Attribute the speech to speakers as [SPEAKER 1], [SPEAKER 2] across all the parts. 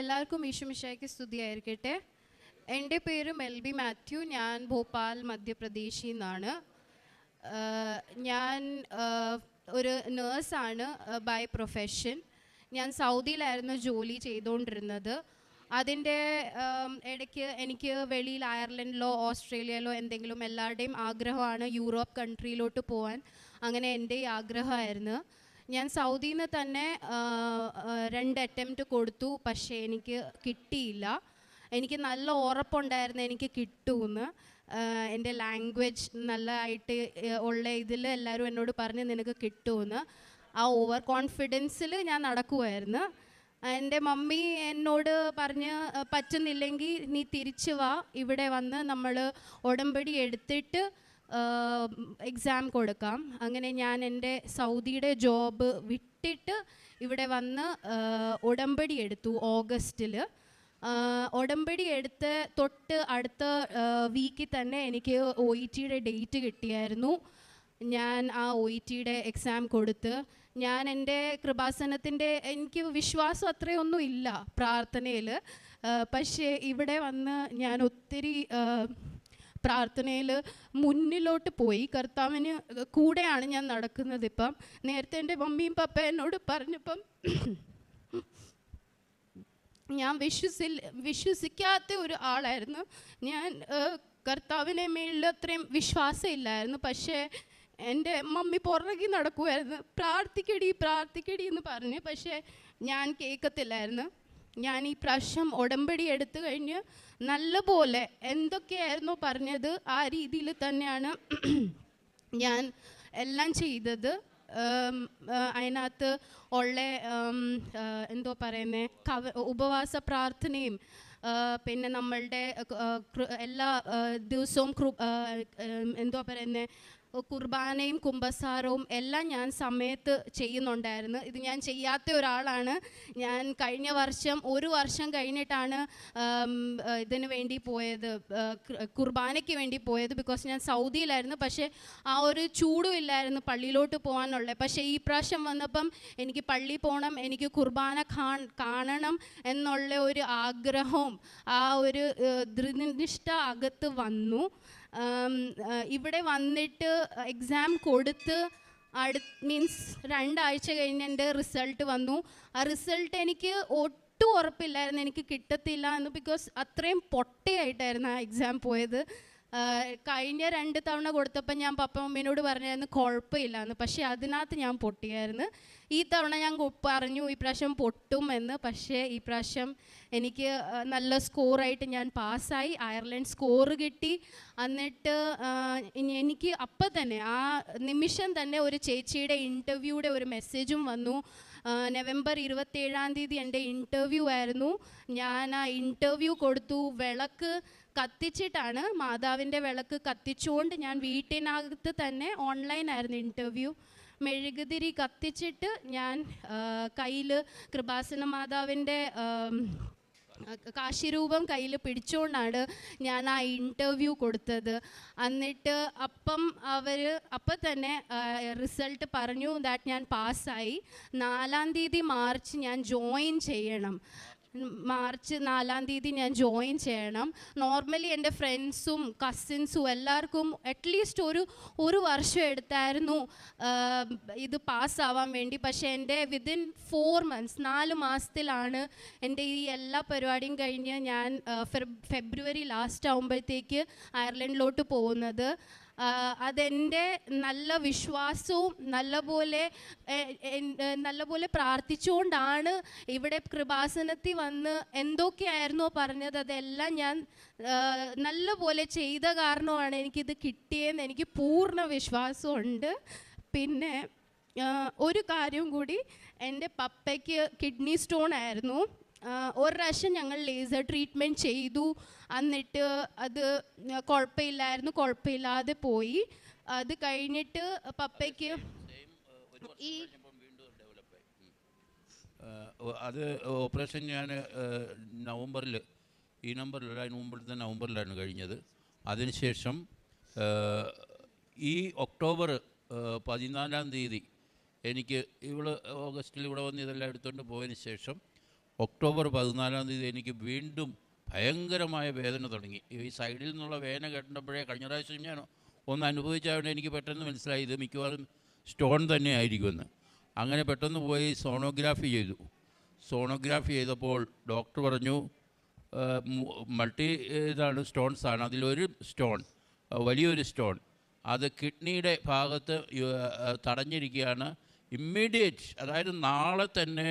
[SPEAKER 1] എല്ലാവർക്കും ഈശുമിശായ്ക്ക് സ്തുതിയായിരിക്കട്ടെ. എന്റെ പേര് മെൽബി മാത്യു ഞാൻ ഭോപ്പാൽ മധ്യപ്രദേശിൽ നിന്നാണ്. ഞാൻ ഒരു നേഴ്സാണ് ബൈ പ്രൊഫഷൻ ഞാൻ സൗദിയിലായിരുന്നു ജോലി ചെയ്തുകൊണ്ടിരുന്നത്. അതിന്റെ ഇടയ്ക്ക് എനിക്ക് വെളിയിൽ അയർലൻഡിലോ ഓസ്ട്രേലിയയിലോ എന്തെങ്കിലും എല്ലാവരുടെയും ആഗ്രഹമാണ് യൂറോപ്പ് കൺട്രിയിലോട്ട് പോകാൻ അങ്ങനെ എന്റെ ആഗ്രഹമായിരുന്നു. ഞാൻ സൗദിയിൽ നിന്ന് തന്നെ രണ്ട് അറ്റംപ്റ്റ് കൊടുത്തു. പക്ഷേ എനിക്ക് കിട്ടിയില്ല. എനിക്ക് നല്ല ഉറപ്പുണ്ടായിരുന്നു എനിക്ക് കിട്ടുമെന്ന്. എന്റെ ലാംഗ്വേജ് നല്ലതായിട്ട് ഉള്ള ഇതിൽ എല്ലാവരും എന്നോട് പറഞ്ഞ് നിനക്ക് കിട്ടുമെന്ന്. ആ ഓവർ കോൺഫിഡൻസിൽ ഞാൻ നടക്കുമായിരുന്നു എന്റെ മമ്മി എന്നോട് പറഞ്ഞ് പറ്റുന്നില്ലെങ്കിൽ നീ തിരിച്ചു വാ. ഇവിടെ വന്ന് നമ്മൾ ഉടമ്പടി എടുത്തിട്ട് എക്സാം കൊടുക്കാം. അങ്ങനെ ഞാൻ എന്റെ സൗദിയുടെ ജോബ് വിട്ടിട്ട് ഇവിടെ വന്ന് ഉടമ്പടി എടുത്തു ഓഗസ്റ്റിൽ ഉടമ്പടി എടുത്ത് തൊട്ട് അടുത്ത വീക്കിൽ തന്നെ എനിക്ക് ഒ ഇ ടിയുടെ ഡേറ്റ് കിട്ടിയായിരുന്നു. ഞാൻ ആ ഒ ഇ ടിയുടെ എക്സാം കൊടുത്ത്. ഞാൻ എന്റെ കൃപാസനത്തിന്റെ എനിക്ക് വിശ്വാസം അത്രയൊന്നും ഇല്ല പ്രാർത്ഥനയിൽ പക്ഷേ ഇവിടെ വന്ന് ഞാൻ ഒത്തിരി പ്രാർത്ഥനയിൽ മുന്നിലോട്ട് പോയി. കർത്താവിന് കൂടെയാണ് ഞാൻ നടക്കുന്നത് ഇപ്പം. നേരത്തെ എന്റെ മമ്മിയും പപ്പ എന്നോട് പറഞ്ഞപ്പം ഞാൻ വിശ്വസി വിശ്വസിക്കാത്ത ഒരു ആളായിരുന്നു. ഞാൻ കർത്താവിനെ മേളിൽ അത്രയും വിശ്വാസമില്ലായിരുന്നു പക്ഷേ എന്റെ മമ്മി പുറകിൽ നടക്കുമായിരുന്നു പ്രാർത്ഥിക്കടി പ്രാർത്ഥിക്കടി എന്ന് പറഞ്ഞു. പക്ഷേ ഞാൻ കേൾക്കത്തില്ലായിരുന്നു. ഞാൻ ഈ പ്രാവശ്യം ഉടമ്പടി എടുത്തു കഴിഞ്ഞ് നല്ലപോലെ എന്തൊക്കെയായിരുന്നു പറഞ്ഞത് ആ രീതിയിൽ തന്നെയാണ് ഞാൻ എല്ലാം ചെയ്തത്. അതിനകത്ത് ഉള്ള എന്തോ പറയുന്നത് കവ ഉപവാസ പ്രാർത്ഥനയും പിന്നെ നമ്മളുടെ എല്ലാ ദിവസവും എന്തോ പറയുന്നത് കുർബാനയും കുമ്പസാരവും എല്ലാം ഞാൻ സമയത്ത് ചെയ്യുന്നുണ്ടായിരുന്നു. ഇത് ഞാൻ ചെയ്യാത്ത ഒരാളാണ്. ഞാൻ കഴിഞ്ഞ വർഷം ഒരു വർഷം കഴിഞ്ഞിട്ടാണ് ഇതിനു വേണ്ടി പോയത്. കുർബാനയ്ക്ക് വേണ്ടി പോയത് ബിക്കോസ് ഞാൻ സൗദിയിലായിരുന്നു. പക്ഷേ ആ ഒരു ചൂടും ഇല്ലായിരുന്നു പള്ളിയിലോട്ട് പോകാനുള്ള പക്ഷേ ഈ പ്രാവശ്യം വന്നപ്പം എനിക്ക് പള്ളി പോകണം എനിക്ക് കുർബാന കാണണം എന്നുള്ള ഒരു ആഗ്രഹവും ആ ഒരു ദൃനിഷ്ഠ അകത്ത് വന്നു. ഇവിടെ വന്നിട്ട് എക്സാം കൊടുത്ത് അടു മീൻസ് രണ്ടാഴ്ച കഴിഞ്ഞ് എന്റെ റിസൾട്ട് വന്നു. ആ റിസൾട്ട് എനിക്ക് ഒട്ടും ഉറപ്പില്ലായിരുന്നു എനിക്ക് കിട്ടത്തില്ല എന്ന് ബിക്കോസ് അത്രയും പൊട്ടയായിട്ടായിരുന്നു ആ എക്സാം പോയത്. കഴിഞ്ഞ രണ്ട് തവണ കൊടുത്തപ്പോൾ ഞാൻ പപ്പ മമ്മീനോട് പറഞ്ഞായിരുന്നു കുഴപ്പമില്ല എന്ന് പക്ഷേ അതിനകത്ത് ഞാൻ പൊട്ടിയായിരുന്നു. ഈ തവണ ഞാൻ പറഞ്ഞു ഈ പ്രാവശ്യം പൊട്ടും എന്ന്. പക്ഷേ ഈ പ്രാവശ്യം എനിക്ക് നല്ല സ്കോറായിട്ട് ഞാൻ പാസ്സായി. അയർലൻഡ് സ്കോർ കിട്ടി. എന്നിട്ട് എനിക്ക് അപ്പം തന്നെ ആ നിമിഷം തന്നെ ഒരു ചേച്ചിയുടെ ഇന്റർവ്യൂയുടെ ഒരു മെസ്സേജും വന്നു. നവംബർ ഇരുപത്തേഴാം തീയതി എന്റെ ഇന്റർവ്യൂ ആയിരുന്നു. ഞാൻ ആ ഇന്റർവ്യൂ കൊടുത്തു. വിളക്ക് കത്തിച്ചിട്ടാണ് മാതാവിന്റെ വിളക്ക് കത്തിച്ചുകൊണ്ട് ഞാൻ വീട്ടിനകത്ത് തന്നെ ഓൺലൈനായിരുന്നു ഇന്റർവ്യൂ. മെഴുകുതിരി കത്തിച്ചിട്ട് ഞാൻ കയ്യിൽ കൃപാസന മാതാവിന്റെ കാശിരൂപം കയ്യിൽ പിടിച്ചുകൊണ്ടാണ് ഞാൻ ആ ഇന്റർവ്യൂ കൊടുത്തത്. എന്നിട്ട് അപ്പം അവർ അപ്പം തന്നെ റിസൾട്ട് പറഞ്ഞു ദാറ്റ് ഞാൻ പാസ്സായി. നാലാം തീയതി മാർച്ച് ഞാൻ ജോയിൻ ചെയ്യണം. മാർച്ച് നാലാം തീയതി ഞാൻ ജോയിൻ ചെയ്യണം. നോർമലി എന്റെ ഫ്രണ്ട്സും കസിൻസും എല്ലാവർക്കും അറ്റ്ലീസ്റ്റ് ഒരു ഒരു വർഷം എടുത്തായിരുന്നു ഇത് പാസ്സാവാൻ വേണ്ടി. പക്ഷേ എന്റെ വിതിൻ ഫോർ മന്ത്സ് നാല് മാസത്തിലാണ് എന്റെ ഈ എല്ലാ പരിപാടിയും കഴിഞ്ഞ് ഞാൻ ഫെബ് ഫെബ്രുവരി ലാസ്റ്റ് ആകുമ്പോഴത്തേക്ക് അയർലൻഡിലോട്ട് പോകുന്നത്. അതെന്റെ നല്ല വിശ്വാസവും നല്ലപോലെ നല്ലപോലെ പ്രാർത്ഥിച്ചുകൊണ്ടാണ് ഇവിടെ കൃപാസനത്തിൽ വന്ന് എന്തൊക്കെയായിരുന്നോ പറഞ്ഞത്. അതെല്ലാം ഞാൻ നല്ലപോലെ ചെയ്ത കാരണമാണ് എനിക്കിത് കിട്ടിയെന്ന് എനിക്ക് പൂർണ വിശ്വാസമുണ്ട്. പിന്നെ ഒരു കാര്യം കൂടി എന്റെ പപ്പയ്ക്ക് കിഡ്നി സ്റ്റോൺ ആയിരുന്നു. ഒരു പ്രാവശ്യം ഞങ്ങൾ ലേസർ ട്രീറ്റ്മെന്റ് ചെയ്തു. എന്നിട്ട് അത് കുഴപ്പമില്ലായിരുന്നു കുഴപ്പമില്ലാതെ പോയി. അത് കഴിഞ്ഞിട്ട് പപ്പയ്ക്ക് ഈ
[SPEAKER 2] അത് ഓപ്പറേഷൻ ഞാൻ നവംബറിൽ ഈ നമ്പറിൽ അതിന് മുമ്പിലത്തെ നവംബറിലാണ് കഴിഞ്ഞത്. അതിനുശേഷം ഈ ഒക്ടോബർ പതിനാലാം തീയതി എനിക്ക് ഇവൾ ഓഗസ്റ്റിൽ ഇവിടെ വന്ന് ഇതെല്ലാം എടുത്തുകൊണ്ട് പോയതിന് ശേഷം ഒക്ടോബർ പതിനാലാം തീയതി എനിക്ക് വീണ്ടും ഭയങ്കരമായ വേദന തുടങ്ങി. ഈ സൈഡിൽ നിന്നുള്ള വേദന കേട്ടപ്പോഴേ കഴിഞ്ഞ പ്രാവശ്യം ഞാൻ ഒന്ന് അനുഭവിച്ചതുകൊണ്ട് എനിക്ക് പെട്ടെന്ന് മനസ്സിലായി. ഇത് മിക്കവാറും സ്റ്റോൺ തന്നെ ആയിരിക്കുമെന്ന്. അങ്ങനെ പെട്ടെന്ന് പോയി സോണോഗ്രാഫി ചെയ്തു. സോണോഗ്രാഫി ചെയ്തപ്പോൾ ഡോക്ടർ പറഞ്ഞു മൾട്ടി ഇതാണ് സ്റ്റോൺസ് ആണ് അതിലൊരു സ്റ്റോൺ വലിയൊരു സ്റ്റോൺ. അത് കിഡ്നിയുടെ ഭാഗത്ത് തടഞ്ഞിരിക്കുകയാണ്. ഇമ്മീഡിയറ്റ് അതായത് നാളെ തന്നെ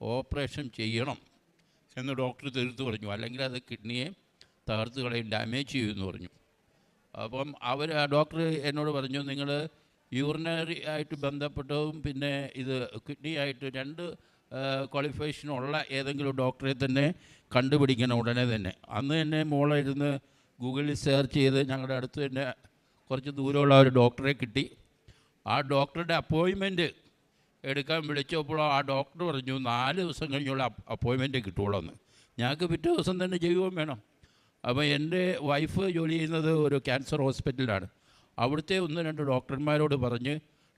[SPEAKER 2] ഓപ്പറേഷൻ ചെയ്യണം എന്ന് ഡോക്ടർ തീർത്ത് പറഞ്ഞു. അല്ലെങ്കിൽ അത് കിഡ്നിയെ തകർത്ത് കളയും ഡാമേജ് ചെയ്യുമെന്ന് പറഞ്ഞു. അപ്പം അവർ ആ ഡോക്ടർ എന്നോട് പറഞ്ഞു നിങ്ങൾ യൂറിനറി ആയിട്ട് ബന്ധപ്പെട്ടതും പിന്നെ ഇത് കിഡ്നി ആയിട്ട് രണ്ട് ക്വാളിഫിക്കേഷനുള്ള ഏതെങ്കിലും ഡോക്ടറെ തന്നെ കണ്ടുപിടിക്കണം ഉടനെ തന്നെ. അന്ന് തന്നെ മോളെ ഇരുന്ന് ഗൂഗിളിൽ സെർച്ച് ചെയ്ത് ഞങ്ങളുടെ അടുത്ത് തന്നെ കുറച്ച് ദൂരമുള്ള ഒരു ഡോക്ടറെ കിട്ടി. ആ ഡോക്ടറുടെ അപ്പോയിൻമെന്റ് എടുക്കാൻ വിളിച്ചപ്പോൾ ആ ഡോക്ടർ പറഞ്ഞു നാല് ദിവസം കഴിഞ്ഞുള്ള അപ്പോയിൻമെന്റ് എന്ന് ഞങ്ങൾക്ക് പിറ്റേ ദിവസം തന്നെ ചെയ്യുകയും വേണം. അപ്പോൾ എന്റെ വൈഫ് ജോലി ചെയ്യുന്നത് ഒരു ക്യാൻസർ ഹോസ്പിറ്റലിലാണ്. അവിടുത്തെ ഒന്ന് രണ്ട് ഡോക്ടർമാരോട് പറഞ്ഞ്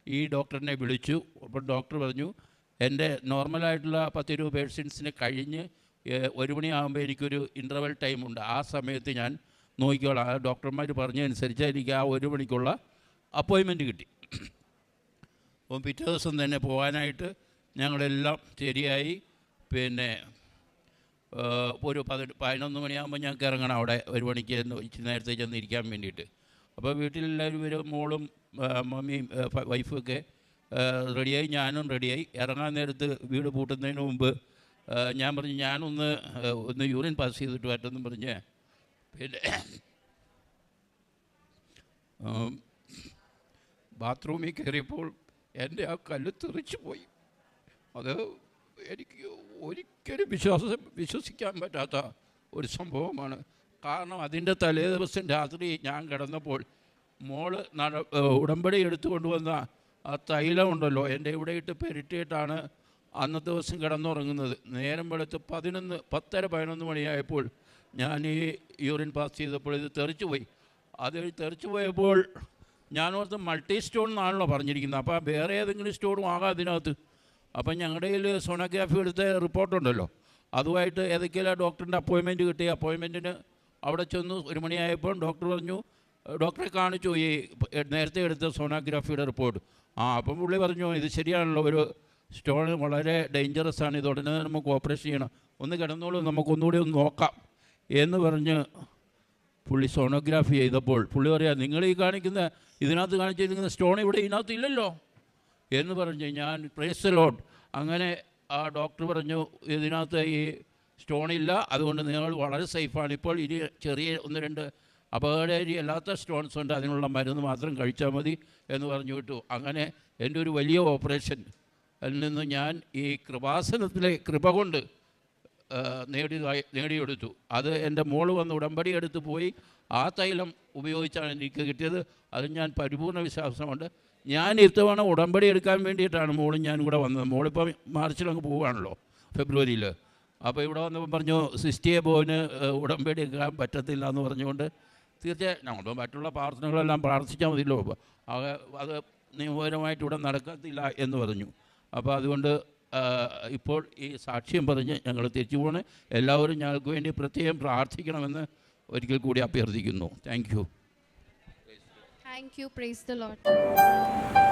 [SPEAKER 2] ഈ ഡോക്ടറിനെ വിളിച്ചു. അപ്പോൾ ഡോക്ടർ പറഞ്ഞു എന്റെ നോർമലായിട്ടുള്ള പത്തിരുപത് പേഷ്യൻസിന് കഴിഞ്ഞ് ഒരു മണിയാകുമ്പോൾ എനിക്കൊരു ഇന്റർവെൽ ടൈമുണ്ട് ആ സമയത്ത് ഞാൻ നോക്കിക്കോളാം. ആ ഡോക്ടർമാർ പറഞ്ഞതനുസരിച്ച് എനിക്ക് ആ ഒരു മണിക്കുള്ള അപ്പോയിൻമെന്റ് കിട്ടി. അപ്പം പിറ്റേ ദിവസം തന്നെ പോകാനായിട്ട് ഞങ്ങളെല്ലാം ശരിയായി. പിന്നെ ഒരു പതിനെട്ട് പതിനൊന്ന് മണിയാകുമ്പോൾ ഞങ്ങൾക്ക് ഇറങ്ങണം അവിടെ ഒരു മണിക്ക് ഇച്ചിരി നേരത്തെ ചെന്ന് ഇരിക്കാൻ വേണ്ടിയിട്ട്. അപ്പോൾ വീട്ടിലെല്ലാവരും വരും മോളും മമ്മിയും ഒക്കെ റെഡിയായി. ഞാനും റെഡിയായി. ഇറങ്ങാൻ നേരത്ത് വീട് പൂട്ടുന്നതിന് മുമ്പ് ഞാൻ പറഞ്ഞു ഞാനൊന്ന് ഒന്ന് യൂറിൻ പാസ് ചെയ്തിട്ട് പറ്റുമെന്ന് പറഞ്ഞ്. പിന്നെ ബാത്റൂമിൽ കയറിയപ്പോൾ എന്റെ ആ കല്ല് തെറിച്ചു പോയി. അത് എനിക്ക് ഒരിക്കലും വിശ്വാസം വിശ്വസിക്കാൻ പറ്റാത്ത ഒരു സംഭവമാണ്. കാരണം അതിന്റെ തലേ ദിവസം രാത്രി ഞാൻ കിടന്നപ്പോൾ മോൾ നട ഉടമ്പടി എടുത്തു കൊണ്ടുവന്ന ആ തൈലം ഉണ്ടല്ലോ എന്റെ ഇവിടെ ഇട്ട് പെരട്ടിയിട്ടാണ് അന്നത്തെ ദിവസം കിടന്നുറങ്ങുന്നത്. നേരം വെളുത്ത് പതിനൊന്ന് പത്തര പതിനൊന്ന് മണിയായപ്പോൾ ഞാൻ ഈ യൂറിൻ പാസ് ചെയ്തപ്പോൾ ഇത് തെറിച്ചു പോയി അത് തെറിച്ചു പോയപ്പോൾ ഞാനോർത്ത് മൾട്ടി സ്റ്റോൺ എന്നാണല്ലോ പറഞ്ഞിരിക്കുന്നത്. അപ്പോൾ വേറെ ഏതെങ്കിലും സ്റ്റോണും ആകാം അതിനകത്ത് അപ്പം ഞങ്ങളുടെ കയ്യിൽ സോണോഗ്രാഫി എടുത്ത റിപ്പോർട്ടുണ്ടല്ലോ. അതുമായിട്ട് ഏതൊക്കെയാണ് ഡോക്ടറിന്റെ അപ്പോയിൻമെന്റ് കിട്ടി അപ്പോയിൻമെന്റിന് അവിടെ ചെന്നു ഒരു മണിയായപ്പോൾ ഡോക്ടർ പറഞ്ഞു ഡോക്ടറെ കാണിച്ചു ഈ നേരത്തെ എടുത്ത സോണോഗ്രാഫിയുടെ റിപ്പോർട്ട് ആ അപ്പം പുള്ളി പറഞ്ഞു ഇത് ശരിയാണല്ലോ. ഒരു സ്റ്റോൺ വളരെ ഡേഞ്ചറസ് ആണ്. ഇത് ഉടനെ നമുക്ക് ഓപ്പറേഷൻ ചെയ്യണം. ഒന്ന് കിടന്നോളൂ. നമുക്കൊന്നുകൂടി ഒന്ന് നോക്കാം. എന്ന് പറഞ്ഞ് പുള്ളി സോണോഗ്രാഫി ചെയ്തപ്പോൾ പുള്ളി പറയാ നിങ്ങൾ ഈ കാണിക്കുന്ന ഇതിനകത്ത് കാണിച്ചിരിക്കുന്ന സ്റ്റോൺ ഇവിടെ ഇതിനകത്ത് ഇല്ലല്ലോ. എന്ന് പറഞ്ഞു ഞാൻ പ്രേസ് ലോഡ് അങ്ങനെ ആ ഡോക്ടർ പറഞ്ഞു ഇതിനകത്ത് ഈ സ്റ്റോണില്ല അതുകൊണ്ട് നിങ്ങൾ വളരെ സേഫാണ് ഇപ്പോൾ ഇനി ചെറിയ ഒന്ന് രണ്ട് അപകടകാരി അല്ലാത്ത സ്റ്റോൺസ് ഉണ്ട് അതിനുള്ള മരുന്ന് മാത്രം കഴിച്ചാൽ മതി എന്ന് പറഞ്ഞു വിട്ടു. അങ്ങനെ എന്റെ ഒരു വലിയ ഓപ്പറേഷൻ അതിൽ നിന്ന് ഞാൻ ഈ കൃപാസനത്തിലെ കൃപ കൊണ്ട് നേടിയതായി നേടിയെടുത്തു. അത് എന്റെ മോൾ വന്ന് ഉടമ്പടി എടുത്ത് പോയി ആ തൈലം ഉപയോഗിച്ചാണ് എനിക്ക് കിട്ടിയത്. അത് ഞാൻ പരിപൂർണ വിശ്വാസമുണ്ട്. ഞാൻ ഇത്തവണ ഉടമ്പടി എടുക്കാൻ വേണ്ടിയിട്ടാണ് മോളും ഞാനും കൂടെ വന്നത്. മോളിപ്പോൾ മാർച്ചിൽ അങ്ങ് പോവുകയാണല്ലോ ഫെബ്രുവരിയിൽ. അപ്പോൾ ഇവിടെ വന്നപ്പോൾ പറഞ്ഞു സിസ്റ്റിയെ പോയിന് ഉടമ്പടി എടുക്കാൻ പറ്റത്തില്ല എന്ന് പറഞ്ഞുകൊണ്ട് തീർച്ചയായും നമ്മൾ മറ്റുള്ള പ്രാർത്ഥനകളെല്ലാം പ്രാർത്ഥിച്ചാൽ മതിയല്ലോ. അത് നിയമപരമായിട്ട് ഇവിടെ നടക്കത്തില്ല എന്ന് പറഞ്ഞു. അപ്പോൾ അതുകൊണ്ട് ഇപ്പോൾ ഈ സാക്ഷ്യം പറഞ്ഞ് ഞങ്ങൾ തിരിച്ചു പോകണേ എല്ലാവരും ഞങ്ങൾക്ക് വേണ്ടി പ്രത്യേകം പ്രാർത്ഥിക്കണമെന്ന് ഒരിക്കൽ കൂടി അഭ്യർത്ഥിക്കുന്നു. Thank you
[SPEAKER 1] thank you praise the Lord